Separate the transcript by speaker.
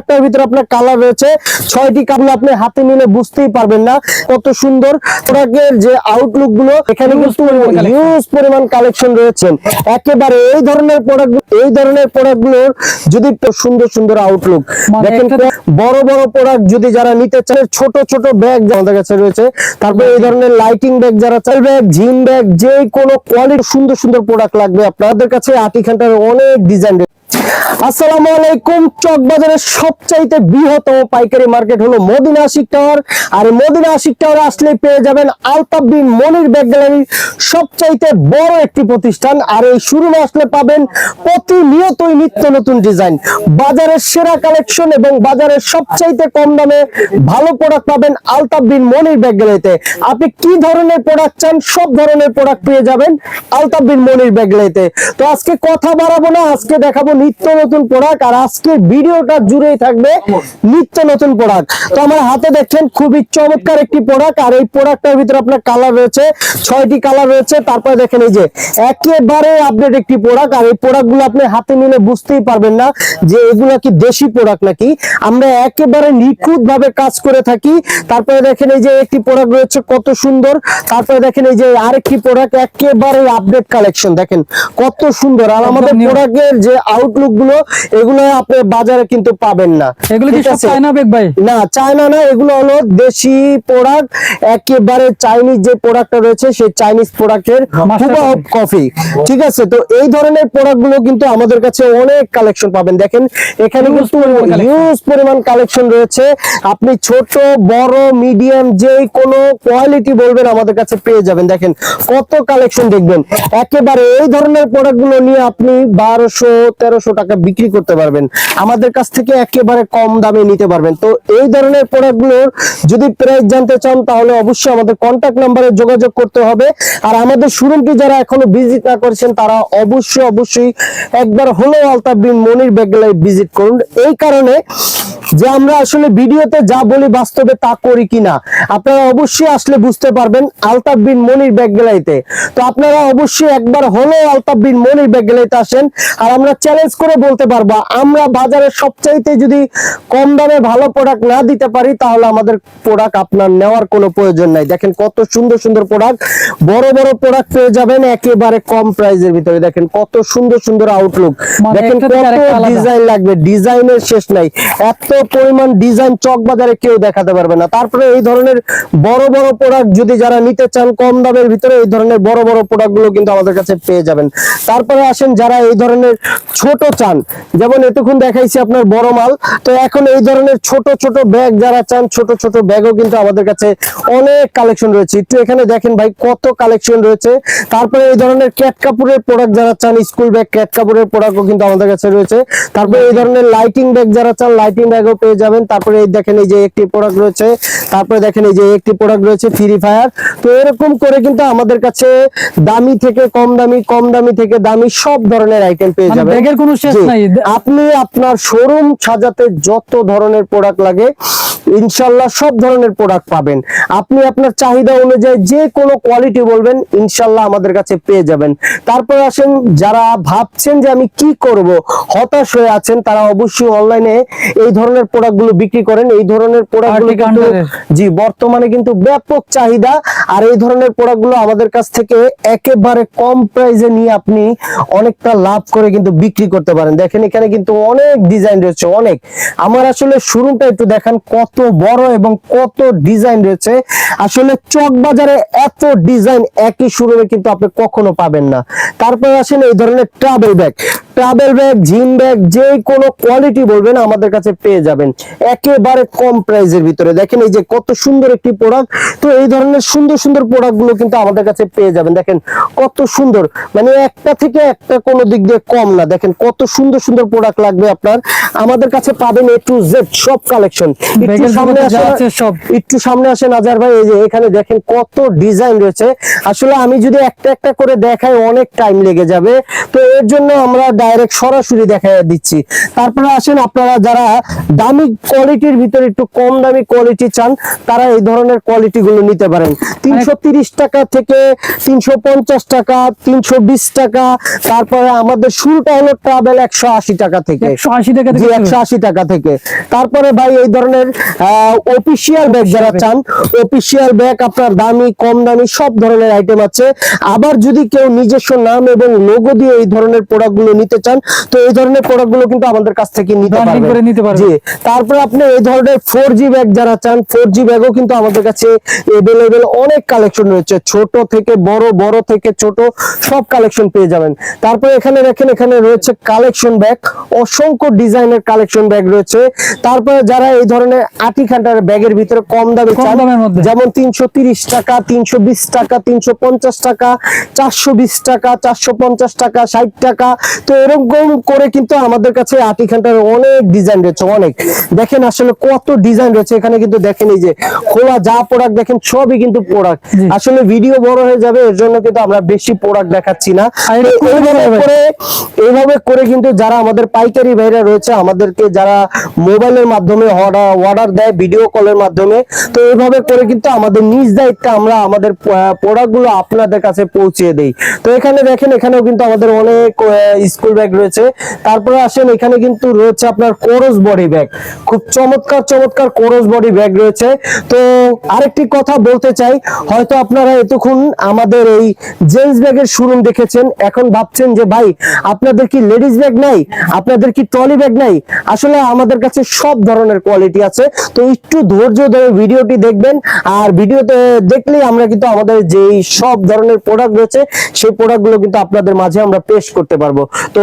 Speaker 1: একটার ভিতরে আপনার কালার রয়েছে। ছয়টি কালার আপনি হাতে নিলে বুঝতেই পারবেন না। কত সুন্দর প্রোডাক্টের যে আউটলুকগুলো এখানে কিন্তু হিউজ পরিমাণ কালেকশন রয়েছে। একেবারে এই ধরনের প্রোডাক্ট এই ধরনের প্রোডাক্টগুলোর যদি সুন্দর সুন্দর আউটলুক
Speaker 2: মানে
Speaker 1: দেখেন বড় বড় প্রোডাক্ট যদি যারা নিতে চান ছোট ছোট ব্যাগ আমাদের কাছে রয়েছে তারপরে এই ধরনের লাইটিং ব্যাগ যারা চাই ব্যাগ জিম ব্যাগ যে কোনো কোয়ালিটি সুন্দর সুন্দর প্রোডাক্ট লাগবে। আপনাদের কাছে আটি আটিখানটার অনেক ডিজাইন আসসালামু আলাইকুম। চক বাজারের সবচাইতে বৃহত্তম পাইকারি মার্কেট হলো মদিনা আশিক টাওয়ার। আর মদিনা আশিক টাওয়ার আসলে পেয়ে যাবেন মনির ব্যাগ গ্যালারি সবচাইতে বড় একটি প্রতিষ্ঠান। আর এই শুরুমে আসলে পাবেন প্রতিনিয়তই নিত্য নতুন ডিজাইন। বাজারের সেরা কালেকশন এবং বাজারের সবচাইতে কম দামে ভালো প্রোডাক্ট পাবেন আলতাফ বিন মনির ব্যাগ গ্যালারিতে আপনি কি ধরনের প্রোডাক্ট চান, সব ধরনের প্রোডাক্ট পেয়ে যাবেন আলতাফ বিন মনির ব্যাগ গ্যালারিতে তো আজকে কথা বাড়াবো না, আজকে দেখাবো নিত্য নতুন প্রোডাক্ট আর আজকে ভিডিওটা জুড়েই থাকবে নিত্য নতুন প্রোডাক্ট তো আমার হাতে দেখছেন খুবই চমৎকার একটি প্রোডাক্ট আর এই প্রোডাক্টের ভিতরে আপনার কালার রয়েছে ছয়টি কালার রয়েছে তারপরে দেখেন এই যে একেবারে আপডেট একটি প্রোডাক্ট আর এই প্রোডাক্টগুলো আপনি হাতে নিলে বুঝতেই পারবেন না যে এগুলা কি দেশি প্রোডাক্ট নাকি। আমরা একেবারে নিখুঁত ভাবে কাজ করে থাকি। তারপরে দেখেন এই যে একটি প্রোডাক্ট রয়েছে কত সুন্দর। তারপরে দেখেন এই যে আরেকটি প্রোডাক্ট একেবারে আপডেট কালেকশন দেখেন কত সুন্দর। আর আমাদের। প্রোডাক্টের যে আউটলুক গুলো এগুলো আপনি বাজারে কিন্তু পাবেন না।
Speaker 2: এগুলো কি চায়না বেগ ভাই?
Speaker 1: না চায়না না এগুলো হলো দেশি প্রোডাক্ট একেবারে চাইনিজ যে প্রোডাক্টটা রয়েছে সেই চাইনিজ প্রোডাক্টের
Speaker 2: Master
Speaker 1: হুবহু কফি ঠিক আছে? তো এই ধরনের প্রোডাক্টগুলো কিন্তু আমাদের কাছে অনেক কালেকশন পাবেন। দেখেন এখানে কিন্তু হিউজ পরিমাণ কালেকশন রয়েছে। আপনি ছোট বড় মিডিয়াম যে কোনো কোয়ালিটি বলবেন আমাদের কাছে পেয়ে যাবেন। দেখেন কত কালেকশন দেখবেন। একেবারে এই ধরনের প্রোডাক্টগুলো নিয়ে আপনি বারোশো তেরোশো টাকা বিক্রি করতে পারবেন। আমাদের কাছ থেকে একেবারে কম দামে নিতে পারবেন। তো এই ধরনের প্রোডাক্টগুলোর যদি প্রাইস জানতে চান, তাহলে অবশ্যই আমাদের কন্ট্যাক্ট নাম্বারে যোগাযোগ করতে হবে। আর আমাদের শোরুমটি যারা এখনও ভিজিট না করেছেন, তারা অবশ্যই অবশ্যই একবার হলো আলতাফ বিন মনির ব্যাগলাই ভিজিট করুন। এই কারণে যে আমরা আসলে ভিডিওতে যা বলি বাস্তবে তা করি কিনা, আপনারা অবশ্যই আসলে বুঝতে পারবেন আলতাফ বিন মনির ব্যাগ তো আপনারা অবশ্যই একবার হলো আলতাফ বিন মনির ব্যাগ আসেন। আর আমরা চ্যালেঞ্জ করে বলতে পারব। আমরা বাজারে সবচাইতে যদি কম দামে ভালো প্রোডাক্ট না দিতে পারি তাহলে আমাদের প্রোডাক্ট আপনার নেওয়ার কোনো প্রয়োজন নাই। দেখেন কত সুন্দর সুন্দর প্রোডাক্ট বড় বড় প্রোডাক্ট পেয়ে যাবেন একেবারে কম প্রাইজের ভিতরে। দেখেন কত সুন্দর সুন্দর আউটলুক
Speaker 2: মানে
Speaker 1: দেখেন কত ডিজাইন লাগবে। ডিজাইনের শেষ নাই। এত পরিমাণ ডিজাইন চক বাজারে কেউ দেখাতে পারবে না। তারপরে এই ধরনের বড় বড় প্রোডাক্ট যদি যারা নিতে চান কম দামের ভিতরে এই ধরনের বড় বড় প্রোডাক্টগুলো কিন্তু আমাদের কাছে পেয়ে যাবেন। তারপরে আসেন যারা এই ধরনের ছোট চান। যেমন এতক্ষণ দেখাইছি আপনার বড় মাল। তো এখন এই ধরনের ছোট ছোট ব্যাগ যারা চান ছোট ছোট ব্যাগও কিন্তু আমাদের কাছে অনেক কালেকশন রয়েছে। একটু এখানে দেখেন ভাই কত কালেকশন রয়েছে। তারপরে এই ধরনের ক্যাট কাপড়ের প্রোডাক্ট যারা চান স্কুল ব্যাগ ক্যাট কাপড়ের প্রোডাক্টও কিন্তু আমাদের কাছে রয়েছে। তারপরে এই ধরনের লাইটিং ব্যাগ যারা চান লাইটিং ব্যাগও পেয়ে যাবেন। তারপরে এই দেখেন এই যে একটি প্রোডাক্ট রয়েছে। তারপরে দেখেন এই যে একটি প্রোডাক্ট রয়েছে ফ্রি ফায়ার তো এরকম করে কিন্তু আমাদের কাছে দামি থেকে কম দামি কম দামি থেকে দামি সব ধরনের আইটেম পেয়ে
Speaker 2: মানে
Speaker 1: যাবেন।
Speaker 2: ব্যাগের কোনো
Speaker 1: আপনি আপনার শোরুম সাজাতে যত ধরনের প্রোডাক্ট লাগে ইনশাল্লাহ সব ধরনের প্রোডাক্ট পাবেন। আপনি আপনার চাহিদা অনুযায়ী যে কোনো কোয়ালিটি বলবেন ইনশাল্লাহ আমাদের কাছে পেয়ে যাবেন। তারপর আসেন যারা ভাবছেন যে আমি কি করব হতাশ হয়ে আছেন তারা অবশ্যই অনলাইনে এই ধরনের প্রোডাক্টগুলো বিক্রি করেন। এই ধরনের
Speaker 2: প্রোডাক্টগুলো
Speaker 1: কিন্তু জি বর্তমানে কিন্তু ব্যাপক চাহিদা। আর এই ধরনের প্রোডাক্টগুলো আমাদের কাছ থেকে একেবারে কম প্রাইসে নিয়ে আপনি অনেকটা লাভ করে কিন্তু বিক্রি করতে পারেন। দেখেন এখানে কিন্তু অনেক ডিজাইন রয়েছে অনেক। আমার আসলে শুরুটা একটু দেখান কত বড় এবং কত ডিজাইন রয়েছে। আসলে চক বাজারে এত ডিজাইন একই শোরুমে কিন্তু আপনি কখনো পাবেন না। তারপরে আসেন এই ধরনের travel bag travel bag gym bag যে কোনো কোয়ালিটি বলবেন আমাদের কাছে পেয়ে যাবেন। একেবারে কম প্রাইসের ভিতরে। দেখেন এই যে কত সুন্দর একটি প্রোডাক্ট তো এই ধরনের সুন্দর সুন্দর প্রোডাক্টগুলো কিন্তু আমাদের কাছে পেয়ে যাবেন। দেখেন কত সুন্দর। মানে একটা থেকে একটা কোনো দিক দিয়ে কম না। দেখেন কত সুন্দর সুন্দর প্রোডাক্ট লাগবে আপনার। আমাদের কাছে পাবেন এ টু জেড সব কালেকশন একটু সামনে আসেন
Speaker 2: সব।
Speaker 1: একটু সামনে আসেন আজার ভাই। এই যে এখানে দেখেন কত ডিজাইন রয়েছে। আসলে আমি যদি একটা একটা করে দেখাই অনেক টাইম লেগে যাবে। তো এর জন্য আমরা ডাইরেক্ট সরাসরি দেখা দিচ্ছি। তারপরে আসেন আপনারা যারা দামি কোয়ালিটির ভিতরে একটু কম দামি কোয়ালিটি চান তারা এই ধরনের কোয়ালিটি গুলো নিতে পারেন। তিনশো টাকা থেকে তিনশো পঞ্চাশ টাকা তিনশো বিশ টাকা তারপরে আমাদের শুরুটা হলো ট্রাভেল একশো আশি টাকা থেকে।
Speaker 2: একশো আশি টাকা থেকে
Speaker 1: তারপরে ভাই এই ধরনের অফিসিয়াল ব্যাগ যারা চান অফিসিয়াল ব্যাগ আপনার দামি কম দামি সব ধরনের আইটেম আছে। আবার যদি কেউ নিজস্ব নাম এবং লোগো দিয়ে এই ধরনের প্রোডাক্ট নিতে চান তো এই ধরনের প্রোডাক্টগুলো কিন্তু আমাদের কাছ থেকে নিতে পারবেন। জি তারপরে আপনি এই ধরনের ফোর জি ব্যাগ যারা চান ফোর জি ব্যাগও কিন্তু আমাদের কাছে এভেলেবেল অনেক কালেকশন রয়েছে ছোট থেকে বড় বড় থেকে ছোট সব কালেকশন পেয়ে যাবেন তারপরে এখানে দেখেন এখানে রয়েছে কালেকশন ব্যাগ অসংখ্য ডিজাইনের কালেকশন ব্যাগ রয়েছে তারপরে যারা এই ধরনের আটি খান্ডার ব্যাগের ভিতরে কম দামে চান। যেমন তিনশো তিরিশ টাকা তিনশো বিশ টাকা তিনশো পঞ্চাশ টাকা চারশো বিশ টাকা চারশো পঞ্চাশ টাকা ষাট টাকা তো এরকম করে কিন্তু আমাদের কাছে আটি খান্ডার অনেক ডিজাইন রয়েছে অনেক। দেখেন আসলে কত ডিজাইন রয়েছে এখানে কিন্তু দেখেন এই যে খোলা যা প্রোডাক্ট দেখেন সবই কিন্তু প্রোডাক্ট আসলে ভিডিও বড় হয়ে যাবে এর জন্য কিন্তু আমরা বেশি প্রোডাক্ট দেখাচ্ছি না। এইভাবে করে কিন্তু যারা আমাদের পাইকারি ভাইরা রয়েছে আমাদেরকে যারা মোবাইলের মাধ্যমে অর্ডার দেয় ভিডিও কলের মাধ্যমে তো এইভাবে করে কিন্তু আমাদের নিজ দায়িত্বে আমরা আমাদের প্রোডাক্টগুলো আপনাদের কাছে পৌঁছে দেই। তো এখানে দেখেন এখানেও কিন্তু আমাদের অনেক স্কুল ব্যাগ রয়েছে। তারপরে আসেন, এখানে কিন্তু রয়েছে আপনার কোরস বডি ব্যাগ খুব চমৎকার চমৎকার কোরস বডি ব্যাগ রয়েছে। তো আরেকটি কথা বলতে চাই, হয়তো আপনারা এতক্ষণ আমাদের এই জেন্টস ব্যাগের শোরুম দেখেছেন, এখন ভাবছেন যে, ভাই, আপনাদের কি লেডিস ব্যাগ নাই? আপনাদের কি ট্রলি ব্যাগ নাই? আসলে আমাদের কাছে সব ধরনের কোয়ালিটি আছে। তো একটু ধৈর্য ধরে ভিডিওটি দেখবেন, আর ভিডিওতে দেখলেই আমরা কিন্তু আমাদের যেই সব ধরনের প্রোডাক্ট রয়েছে, সেই প্রোডাক্টগুলো কিন্তু আপনাদের মাঝে আমরা পেশ করতে পারব। তো